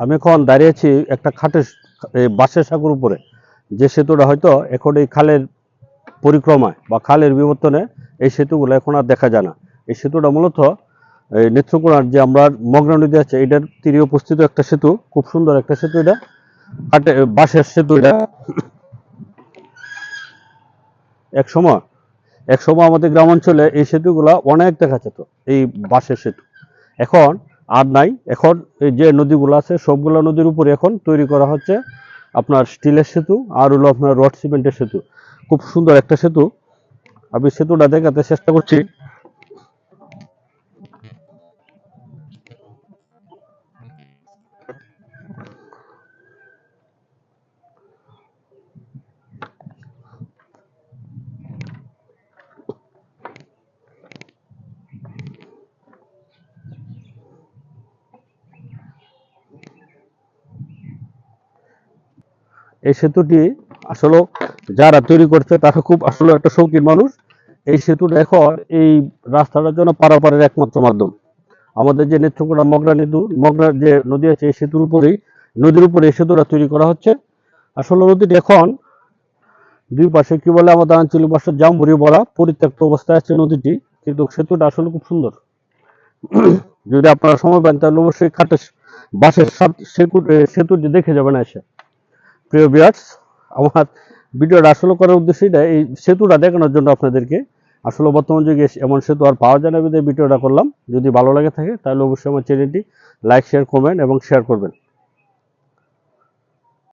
আমি এখন দাঁড়িয়েছি একটা খাটের বাঁশের সাঁকুর উপরে। যে সেতুটা হয়তো এখন এই খালের পরিক্রমায় বা খালের বিবর্তনে এই সেতুগুলো এখন আর দেখা যায় না। এই সেতুটা মূলত এই নেত্রকোনার যে আমরা মগ্না নদী আছে, এটার তীরে উপস্থিত একটা সেতু, খুব সুন্দর একটা সেতু এটা। কাটে বাঁশের সেতু এটা। এক সময় এক সময় আমাদের গ্রাম অঞ্চলে এই সেতুগুলা অনেক দেখা যেত, এই বাঁশের সেতু। এখন আর নাই। এখন যে নদীগুলো আছে, সবগুলো নদীর উপরে এখন তৈরি করা হচ্ছে আপনার স্টিলের সেতু আর হলো আপনার রড সিমেন্টের সেতু। খুব সুন্দর একটা সেতু। আমি সেতুটা দেখাতে চেষ্টা করছি। এই সেতুটি আসলে যারা তৈরি করছে, তারা খুব আসলে একটা শৌখিন মানুষ। এই সেতুটা এখন এই রাস্তাটার জন্য পারাপারের একমাত্র মাধ্যম। আমাদের যে নেত্রকোনা মগরা নদী মগরার যে নদী আছে, এই সেতুর উপরেই নদীর উপরে এই সেতুটা তৈরি করা হচ্ছে। আসলে নদীটি এখন দুই পাশে কি বলে আমাদের আঞ্চলিক ভাষার জামবুরি বলা পরিত্যক্ত অবস্থায় আছে নদীটি, কিন্তু সেতুটা আসলে খুব সুন্দর। যদি আপনারা সময় পান, তাহলে অবশ্যই খাটে বাসের সেতু সেতুটি দেখে যাবেন এসে। প্রিয় বিয়ার্স আমার ভিডিওটা আসলে করার উদ্দেশ্য এটা এই সেতুটা দেখানোর জন্য আপনাদেরকে। আসলে বর্তমান যুগে এমন সেতু আর পাওয়া যায় না ভিডিওটা করলাম। যদি ভালো লাগে থাকে, তাহলে অবশ্যই আমার চ্যানেলটি লাইক শেয়ার কমেন্ট এবং শেয়ার করবেন।